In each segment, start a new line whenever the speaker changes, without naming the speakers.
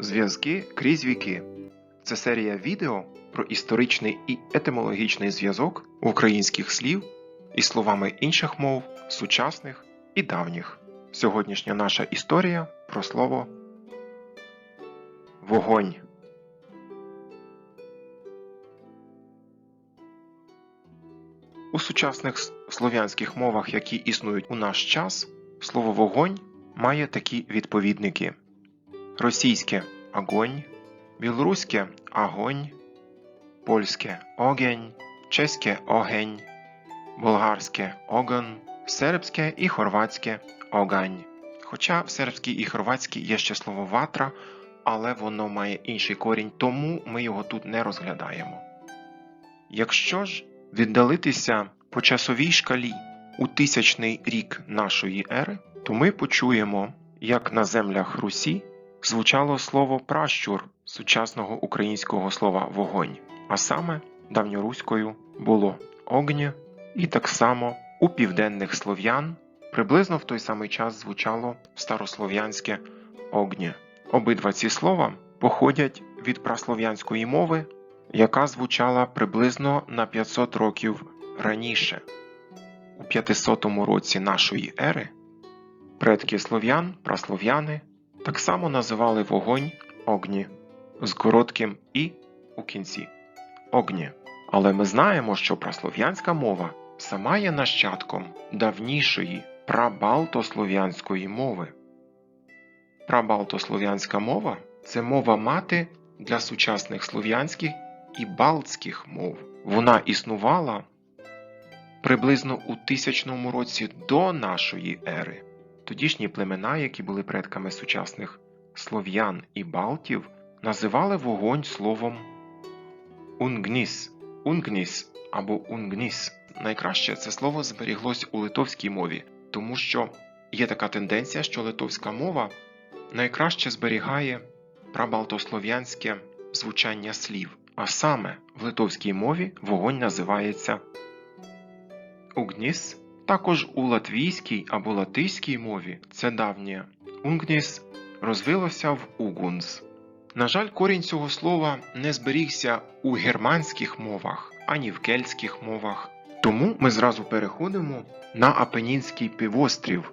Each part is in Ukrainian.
Зв'язки крізь віки. Це серія відео про історичний і етимологічний зв'язок українських слів із словами інших мов, сучасних і давніх. Сьогоднішня наша історія про слово вогонь. У сучасних слов'янських мовах, які існують у наш час, слово вогонь має такі відповідники: російське огонь, білоруське огонь, польське огень, чеське огень, болгарське огон, сербське і хорватське огань. Хоча в сербській і хорватській є ще слово ватра, але воно має інший корінь, тому ми його тут не розглядаємо. Якщо ж віддалитися по часовій шкалі у тисячний рік нашої ери, то ми почуємо, як на землях Русі звучало слово пращур сучасного українського слова вогонь, а саме давньоруською було огня, і так само у південних слов'ян приблизно в той самий час звучало старослов'янське огня. Обидва ці слова походять від праслов'янської мови, яка звучала приблизно на 500 років раніше. У 500 році нашої ери предки слов'ян, праслов'яни, так само називали вогонь огні з коротким і у кінці огні. Але ми знаємо, що праслов'янська мова сама є нащадком давнішої прабалтослов'янської мови. Прабалтослов'янська мова це мова мати для сучасних слов'янських і балтських мов. Вона існувала приблизно у тисячному році до нашої ери. Тодішні племена, які були предками сучасних слов'ян і балтів, називали вогонь словом унгніс, унгніс або унгніс. Найкраще це слово зберіглось у литовській мові, тому що є така тенденція, що литовська мова найкраще зберігає прабалтослов'янське звучання слів, а саме в литовській мові вогонь називається угніс. Також у латвійській або латиській мові це давнє унгніс розвилося в угунс. На жаль, корінь цього слова не зберігся у германських мовах ані в кельтських мовах. Тому ми зразу переходимо на Апенінський півострів,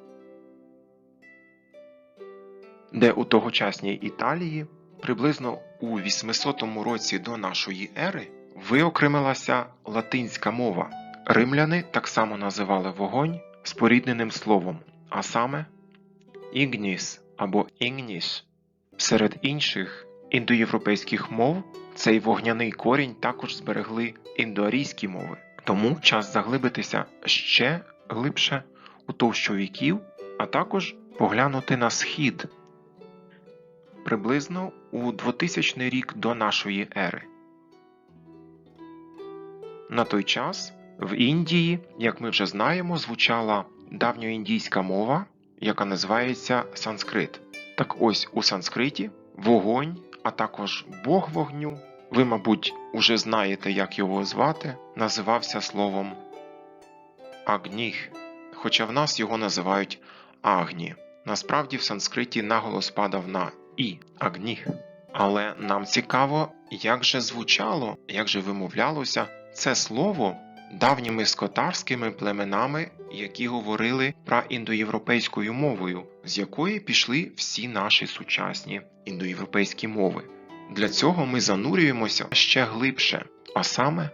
де у тогочасній Італії приблизно у 800 році до нашої ери виокремилася латинська мова. Римляни так само називали вогонь спорідненим словом, а саме ігніс або ігніш. Серед інших індоєвропейських мов цей вогняний корінь також зберегли індоарійські мови. Тому час заглибитися ще глибше у товщу віків, а також поглянути на схід приблизно у 2000 рік до нашої ери. На той час в Індії, як ми вже знаємо, звучала давньоіндійська мова, яка називається санскрит. Так ось у санскриті вогонь, а також Бог вогню, ви, мабуть, уже знаєте, як його звати, називався словом Агніх, хоча в нас його називають Агні. Насправді в санскриті наголос падав на І Агніх. Але нам цікаво, як же звучало, як же вимовлялося це слово давніми скотарськими племенами, які говорили праіндоєвропейською мовою, з якої пішли всі наші сучасні індоєвропейські мови. Для цього ми занурюємося ще глибше, а саме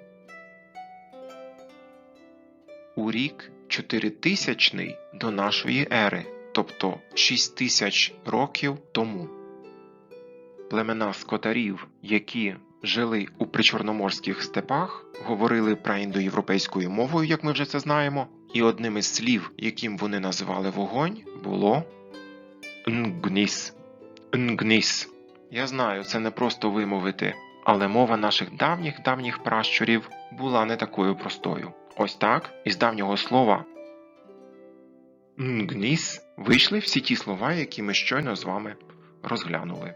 у рік 4000 до нашої ери, тобто 6000 років тому. Племена скотарів, які жили у причорноморських степах, говорили праіндоєвропейською мовою, як ми вже це знаємо, і одним із слів, яким вони називали вогонь, було нгніс. Нгніс. Я знаю, це не просто вимовити, але мова наших давніх давніх пращурів була не такою простою. Ось так, із давнього слова нгніс вийшли всі ті слова, які ми щойно з вами розглянули.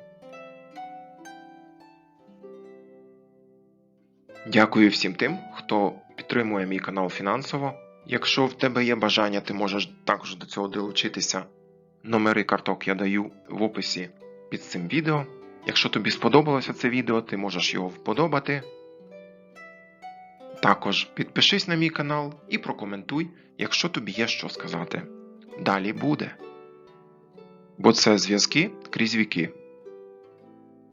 Дякую всім тим, хто підтримує мій канал фінансово. Якщо в тебе є бажання, ти можеш також до цього долучитися. Номери карток я даю в описі під цим відео. Якщо тобі сподобалося це відео, ти можеш його вподобати. Також підпишись на мій канал і прокоментуй, якщо тобі є що сказати. Далі буде. Бо це зв'язки крізь віки.